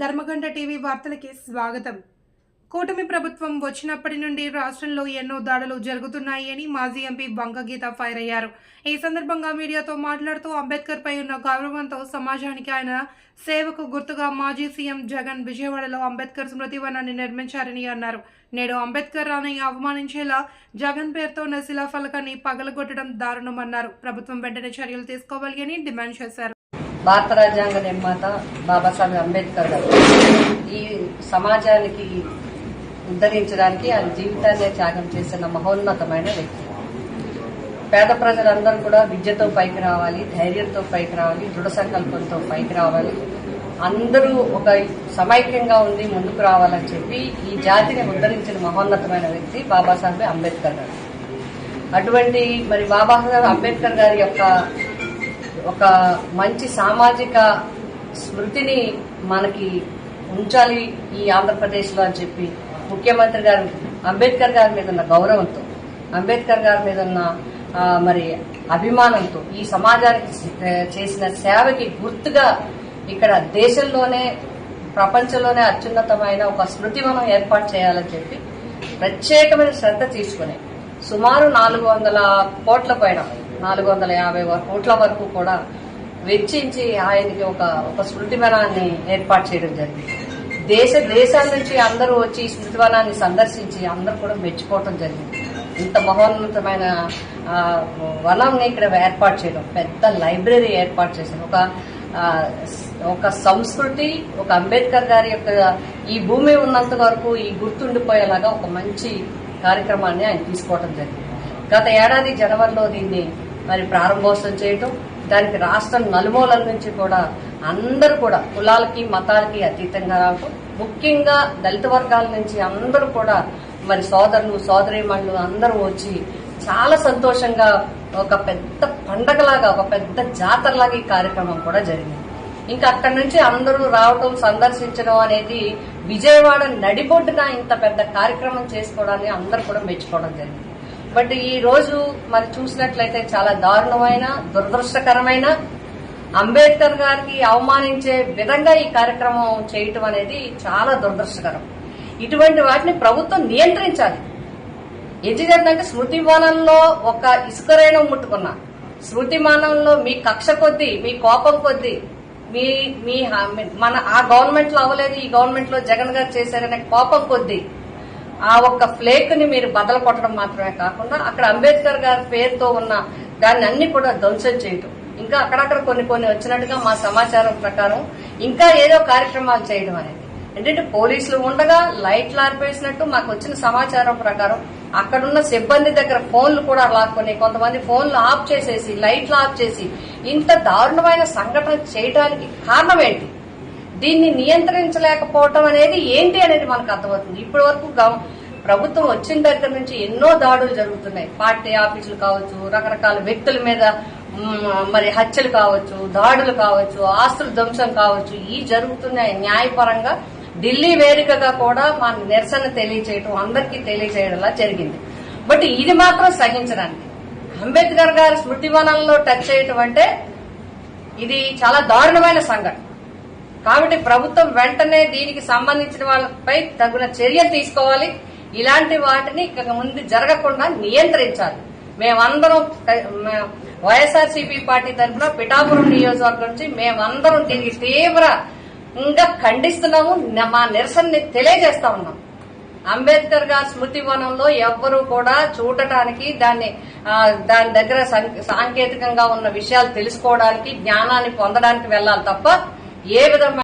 ధర్మగంట TV వార్తలకి స్వాగతం. కూటమి ప్రభుత్వం వచ్చినప్పటి నుండి రాష్ట్రంలో ఎన్నో దాడులు జరుగుతున్నాయి అని మాజీ ఎంపీ బంకగీత ఫైర్ అయ్యారు. ఈ సందర్భంగా మీడియాతో మాట్లాడుతూ అంబేద్కర్ పై ఉన్న గౌరవంతో సమాజానికి ఆయన సేవకు గుర్తుగా మాజీ సీఎం జగన్ విజయవాడలో అంబేద్కర్ స్మృతి వనాన్ని నిర్మించారని అన్నారు. నేడు అంబేద్కర్ రాని అవమానించేలా జగన్ పేరుతో ఉన్న శిలాఫలకాన్ని పగలగొట్టడం దారుణమన్నారు. ప్రభుత్వం వెంటనే చర్యలు తీసుకోవాలి అని డిమాండ్ చేశారు. భారత రాజ్యాంగ నిర్మాత బాబాసాహెబ్ అంబేద్కర్ గారు ఈ సమాజానికి ఉద్ధరించడానికి ఆయన జీవితాన్ని త్యాగం చేసిన మహోన్నతమైన వ్యక్తి. పేద ప్రజలందరూ కూడా విద్యతో పైకి రావాలి ధైర్యంతో పైకి రావాలి దృఢ సంకల్పంతో పైకి రావాలి. అందరూ ఒక సమైక్యంగా ఉండి ముందుకు రావాలని చెప్పి ఈ జాతిని ఉద్ధరించిన మహోన్నతమైన వ్యక్తి బాబాసాహెబ్ అంబేద్కర్ గారు. అటువంటి మరి బాబాసాహెబ్ అంబేద్కర్ గారి యొక్క ఒక మంచి సామాజిక స్మృతిని మనకి ఉంచాలి ఈ ఆంధ్రప్రదేశ్లో అని చెప్పి ముఖ్యమంత్రి గారు అంబేద్కర్ గారి మీద ఉన్న గౌరవంతో అంబేద్కర్ గారి మీద ఉన్న మరి అభిమానంతో ఈ సమాజానికి చేసిన సేవకి గుర్తుగా ఇక్కడ దేశంలోనే ప్రపంచంలోనే అత్యున్నతమైన ఒక స్మృతి మనం ఏర్పాటు చేయాలని చెప్పి ప్రత్యేకమైన శ్రద్ధ తీసుకుని సుమారు నాలుగు వందల కోట్ల పైన నాలుగు వందల యాభై కోట్ల వరకు కూడా వెచ్చించి ఆయనకి ఒక ఒక స్మృతివనాన్ని ఏర్పాటు చేయడం జరిగింది. దేశ దేశాల నుంచి అందరూ వచ్చి ఈ స్మృతివనాన్ని సందర్శించి అందరూ కూడా మెచ్చుకోవటం జరిగింది. ఇంత మహోన్నతమైన ఆ, వనంని ఇక్కడ ఏర్పాటు చేయడం పెద్ద లైబ్రరీ ఏర్పాటు చేశారు. ఒక ఒక సంస్కృతి ఒక అంబేద్కర్ గారి యొక్క ఈ భూమి ఉన్నంత వరకు ఈ గుర్తుండిపోయేలాగా ఒక మంచి కార్యక్రమాన్ని ఆయన తీసుకోవడం జరిగింది. గత ఏడాది జనవరిలో దీన్ని మరి ప్రారంభోత్సవం చేయటం దానికి రాష్ట్రం నలుమూలల నుంచి కూడా అందరూ కూడా కులాలకి మతాలకి అతీతంగా రావటం ముఖ్యంగా దళిత వర్గాల నుంచి అందరూ కూడా మరి సోదరులు సోదరిమణులు అందరూ వచ్చి చాలా సంతోషంగా ఒక పెద్ద పండగలాగా ఒక పెద్ద జాతరలాగా ఈ కార్యక్రమం కూడా జరిగింది. ఇంకా అక్కడి నుంచి అందరూ రావటం సందర్శించడం అనేది విజయవాడ నడిబొడ్డున ఇంత పెద్ద కార్యక్రమం చేసుకోవడాన్ని అందరూ కూడా మెచ్చుకోవడం జరిగింది. బట్ ఈ రోజు మనం చూసినట్లయితే చాలా దారుణమైన దురదృష్టకరమైన అంబేద్కర్ గారికి అవమానించే విధంగా ఈ కార్యక్రమం చేయటం అనేది చాలా దురదృష్టకరం. ఇటువంటి వాటిని ప్రభుత్వం నియంత్రించాలి. ఎందుకంటే స్మృతి వనంలో ఒక ఇసుకరైన ముట్టుకున్నా. స్మృతి వనంలో మీ కక్ష కొద్దీ మీ కోపం కొద్దీ మీ మీ మన ఆ గవర్నమెంట్లో అవ్వలేదు ఈ గవర్నమెంట్లో జగన్ గారు చేశారనే కోపం కొద్దీ ఆ ఒక్క ఫ్లేక్ని మీరు బదలు కొట్టడం మాత్రమే కాకుండా అక్కడ అంబేద్కర్ గారి పేరుతో ఉన్న దాన్ని అన్ని కూడా ధ్వంసం చేయటం. ఇంకా అక్కడక్కడ కొన్ని కొన్ని వచ్చినట్టుగా మా సమాచారం ప్రకారం ఇంకా ఏదో కార్యక్రమాలు చేయడం అనేది. ఏంటంటే పోలీసులు ఉండగా లైట్లు ఆర్పేసినట్టు మాకు వచ్చిన సమాచారం ప్రకారం అక్కడున్న సిబ్బంది దగ్గర ఫోన్లు కూడా లాక్కొని కొంతమంది ఫోన్లు ఆఫ్ చేసేసి లైట్లు ఆఫ్ చేసి ఇంత దారుణమైన సంఘటన చేయడానికి కారణం ఏంటి? దీన్ని నియంత్రించలేకపోవటం అనేది ఏంటి అనేది మనకు అర్థమవుతుంది. ఇప్పటి వరకు ప్రభుత్వం వచ్చిన దగ్గర నుంచి ఎన్నో దాడులు జరుగుతున్నాయి. పార్టీ ఆఫీసులు కావచ్చు రకరకాల వ్యక్తుల మీద మరి హత్యలు కావచ్చు దాడులు కావచ్చు ఆస్తుల ధ్వంసం కావచ్చు ఈ జరుగుతున్నాయి. న్యాయపరంగా ఢిల్లీ వేదికగా కూడా మన నిరసన తెలియచేయటం అందరికీ తెలియచేయడంలా జరిగింది. బట్ ఇది మాత్రం సహించడానికి. అంబేద్కర్ గారి స్మృతివనంలో టచ్ చేయటం అంటే ఇది చాలా దారుణమైన సంఘటన. కాబట్టి ప్రభుత్వం వెంటనే దీనికి సంబంధించిన వాళ్ళపై తగిన చర్య తీసుకోవాలి. ఇలాంటి వాటిని ఇక ముందు జరగకుండా నియంత్రించాలి. మేమందరం వైఎస్ఆర్సీపీ పార్టీ తరఫున పిఠాపురం నియోజకవర్గం నుంచి మేమందరం దీనికి తీవ్ర ఇంకా ఖండిస్తున్నాము మా నిరసనని తెలియజేస్తా ఉన్నాం. అంబేద్కర్ గారి స్మృతి వనంలో ఎవ్వరూ కూడా చూడటానికి దాన్ని దాని దగ్గర సాంకేతికంగా ఉన్న విషయాలు తెలుసుకోవడానికి జ్ఞానాన్ని పొందడానికి వెళ్ళాలి తప్ప ये बता